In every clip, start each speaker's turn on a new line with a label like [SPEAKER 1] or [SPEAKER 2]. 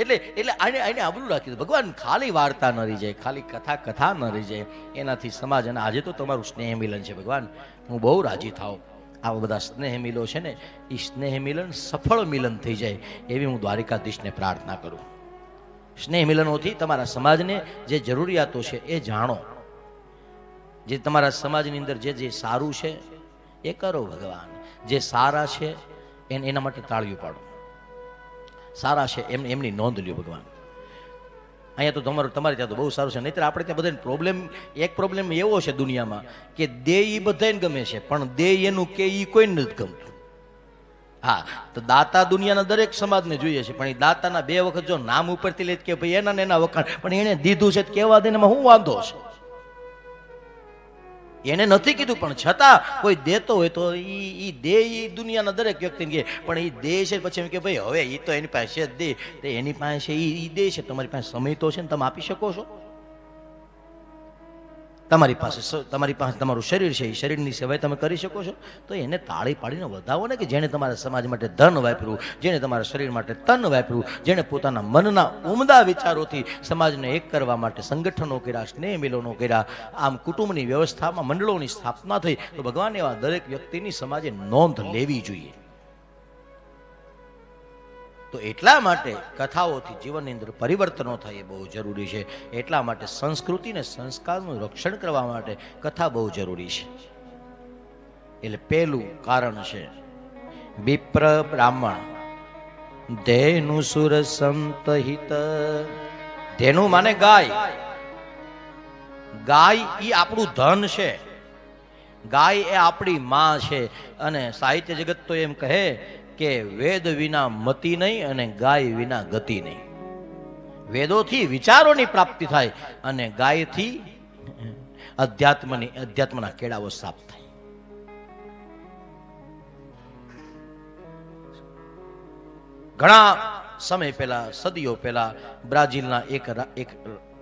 [SPEAKER 1] એટલે એટલે આને આને આબરું રાખી દીધું ભગવાન ખાલી વાર્તા ન રહી જાય, ખાલી કથા કથા ન રહી જાય. એનાથી સમાજ અને આજે તો તમારું સ્નેહ મિલન છે ભગવાન. હું બહુ રાજી થાવ આવા બધા સ્નેહ મિલો છે ને એ સ્નેહ મિલન સફળ મિલન થઈ જાય એવી હું દ્વારિકાધીશને પ્રાર્થના કરું. સ્નેહ મિલનોથી તમારા સમાજને જે જરૂરિયાતો છે એ જાણો. જે તમારા સમાજની અંદર જે જે સારું છે એ કરો ભગવાન. જે સારા છે એને, એના માટે તાળીઓ પાડો. સારા છે એમ એમની નોંધ લ્યો ભગવાન. અહીંયા તો તમારું તમારે ત્યાં તો બહુ સારું છે. નહીતર આપણે ત્યાં બધાને પ્રોબ્લેમ એક પ્રોબ્લેમ એવો છે દુનિયામાં કે દે એ બધાને ગમે છે, પણ દે એનું કે એ કોઈને નથી ગમતું. હા, તો દાતા દુનિયાના દરેક સમાજને જોઈએ છે, પણ એ દાતાના બે વખત જો નામ ઉપરથી લે કે ભાઈ એના ને એના વખાણ પણ એણે દીધું છે કેવા દે શું વાંધો છે? એને નથી કીધું, પણ છતાં કોઈ દેતો હોય તો એ એ દે એ દુનિયાના દરેક વ્યક્તિને કહે પણ એ દે છે. પછી એમ કે, ભાઈ, હવે એ તો એની પાસે જ દે. તો એની પાસે એ દે છે. તમારી પાસે સમય તો છે ને, તમે આપી શકો છો. તમારી પાસે તમારી પાસે તમારું શરીર છે, એ શરીરની સેવાય તમે કરી શકો છો. તો એને તાળી પાડીને વધાવો ને કે જેણે તમારા સમાજ માટે ધન વાપર્યું, જેણે તમારા શરીર માટે તન વાપર્યું, જેણે પોતાના મનના ઉમદા વિચારોથી સમાજને એક કરવા માટે સંગઠનો કર્યા, સ્નેહ મિલનો કર્યા, આમ કુટુંબની વ્યવસ્થામાં, મંડળોની સ્થાપના થઈ, તો ભગવાન એવા દરેક વ્યક્તિની સમાજે નોંધ લેવી જોઈએ. તો એટલા માટે કથાઓથી જીવનની અંદર પરિવર્તનો થાય એ બહુ જરૂરી છે. એટલા માટે સંસ્કૃતિ અને સંસ્કારનું રક્ષણ કરવા માટે કથા બહુ જરૂરી છે. એટલે પહેલું કારણ છે, વિપ્ર બ્રાહ્મણ, ધેનુ સુર સંત હિત. ધેનુ માને ગાય. ગાય એ આપણું ધન છે. ગાય એ આપણી માં છે. અને સાહિત્ય જગત તો એમ કહે કે વેદ વિના મતિ નહીં અને ગાય વિના ગતિ નહીં. વેદોથી વિચારોની પ્રાપ્તિ થાય અને ગાયથી અધ્યાત્મની, અધ્યાત્મના કેળાઓ સાફ થાય. ઘણા સમય પહેલા, સદીઓ પહેલા, બ્રાઝિલના એક એક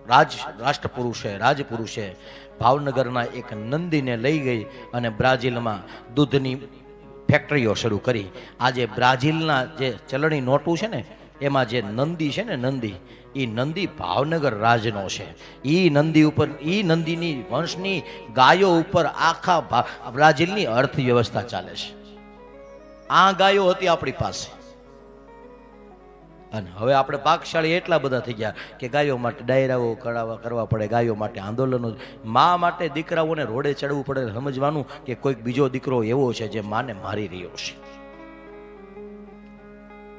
[SPEAKER 1] રાજ, રાષ્ટ્રપુરુષે, રાજપુરુષે ભાવનગરના એક નંદીને લઈ ગઈ અને બ્રાઝિલમાં દૂધની ફેક્ટરીઓ શરૂ કરી. આજે બ્રાઝિલના જે ચલણી નોટું છે ને, એમાં જે નંદી છે ને નંદી એ નંદી ભાવનગર રાજનો છે. એ નંદી ઉપર એ નંદીની વંશની ગાયો ઉપર આખા બ્રાઝિલની અર્થવ્યવસ્થા ચાલે છે. આ ગાયો હતી આપણી પાસે. અને હવે આપણે પાકશાળી એટલા બધા થઈ ગયા કે ગાયો માટે ડાયરાઓ કરાવવા કરવા પડે, ગાયો માટે આંદોલનો. મા માટે દીકરાઓને રોડે ચડવું પડે સમજવાનું કે કોઈક બીજો દીકરો એવો છે જે માને મારી રહ્યો છે.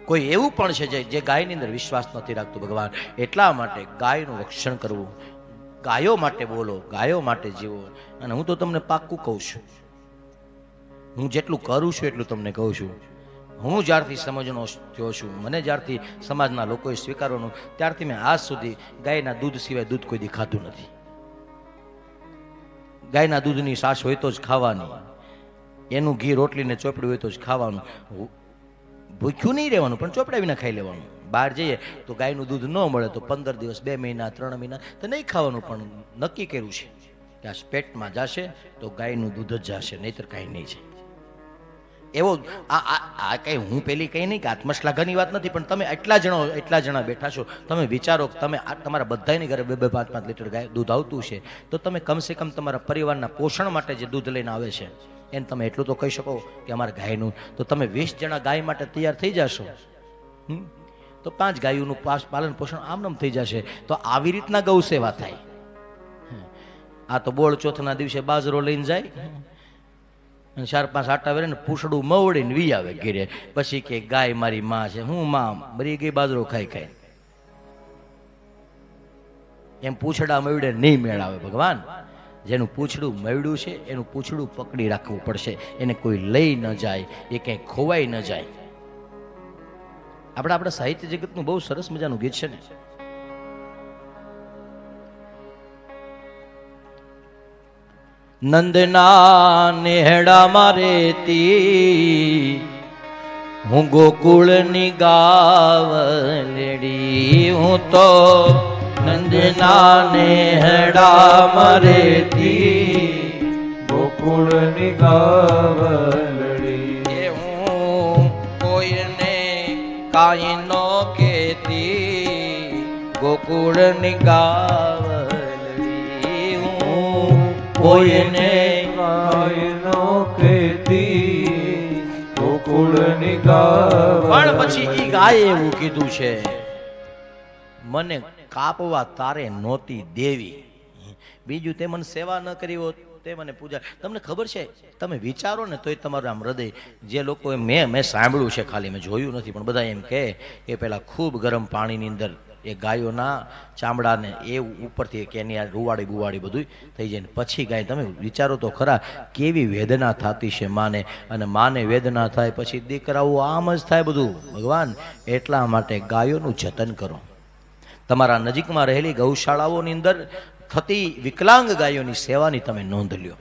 [SPEAKER 1] કોઈ એવું પણ છે જે ગાયની અંદર વિશ્વાસ નથી રાખતું ભગવાન. એટલા માટે ગાયનું રક્ષણ કરવું. ગાયો માટે બોલો, ગાયો માટે જીવો. અને હું તો તમને પાક્કું કહું છું. હું જેટલું કરું છું એટલું તમને કહું છું. હું જ્યારથી સમજનો થયો છું, મને જ્યારથી સમાજના લોકોએ સ્વીકારવાનું, ત્યારથી મેં આજ સુધી ગાયના દૂધ સિવાય દૂધ કોઈ દેખાતું નથી. ગાયના દૂધની સાસ હોય તો જ ખાવાની, એનું ઘી રોટલીને ચોપડી હોય તો જ ખાવાનું. ભૂખ્યું નહીં રહેવાનું, પણ ચોપડા વિના ખાઈ લેવાનું. બહાર જઈએ તો ગાયનું દૂધ ન મળે તો પંદર દિવસ, બે મહિના, ત્રણ મહિના તો નહીં ખાવાનું, પણ નક્કી કર્યું છે કે આ પેટમાં જશે તો ગાયનું દૂધ જ જશે, નહીતર કાંઈ નહીં છે. એવો આ આ કઈ હું પેલી કઈ નહીં કે આત્મશ્લાઘાની વાત નથી, પણ તમે એટલા જણા એટલા જણા બેઠા છો, તમે વિચારો તમે તમારા બધાની ઘરે બે બે પાંચ પાંચ લીટર ગાય દૂધ આવતું છે, તો તમે કમસે કમ તમારા પરિવારના પોષણ માટે જે દૂધ લઈને આવે છે, એને તમે એટલું તો કહી શકો કે અમારા ગાયનું. તો તમે વીસ જણા ગાય માટે તૈયાર થઈ જશો? તો પાંચ ગાયોનું પાલન પોષણ આમનામ થઈ જશે. તો આવી રીતના ગૌ સેવા થાય આ તો બોળ ચોથના દિવસે બાજરો લઈને જાય. ચાર પાંચ આટા વેરે ને પૂછડું મવડીને વી આવે ઘેરે. પછી કે ગાય મારી માં છે, હું માં મરી ગઈ બાજરો ખાઈ ખાઈ એમ પૂછડા મવડે નહીં મેળાવે ભગવાન. જેનું પૂછડું મળ્યું છે, એનું પૂછડું પકડી રાખવું પડશે. એને કોઈ લઈ ન જાય, એ ક્યાંય ખોવાઈ ન જાય. આપણે આપણા સાહિત્ય જગતનું બહુ સરસ મજાનું ગીત છે ને. નંદના નેહડા મારેતી હું ગોકુળની ગાવલેડી હું તો નંદના નેહડા મારેતી
[SPEAKER 2] ગોકુળની ગાવલડી
[SPEAKER 1] હું કોઈને કાંઈ નો કેતી ગોકુળની હું કોઈને
[SPEAKER 2] કાયનો ખેતી ગોકુળની
[SPEAKER 1] પણ પછી ઈ ગાય એવું કીધું છે, મને કાપવા તારે નહોતી દેવી. બીજું તે મને સેવા ન કરી હોત, તે મને પૂજા તમને ખબર છે, તમે વિચારો ને તોય તમારું આમ હૃદય જે લોકો મેં મેં સાંભળ્યું છે ખાલી, મેં જોયું નથી, પણ બધા એમ કહે કે પેલા ખૂબ ગરમ પાણીની અંદર એ ગાયોના ચામડાને એ ઉપરથી કે એની રૂવાડી બુવાડી બધું થઈ જાય પછી ગાય, તમે વિચારો તો ખરા કેવી વેદના થતી છે માને? અને માને વેદના થાય પછી દીકરાઓ આમ જ થાય બધું. ભગવાન, એટલા માટે ગાયોનું જતન કરો. તમારા નજીકમાં રહેલી ગૌશાળાઓની અંદર થતી વિકલાંગ ગાયોની સેવાની તમે નોંધ લ્યો.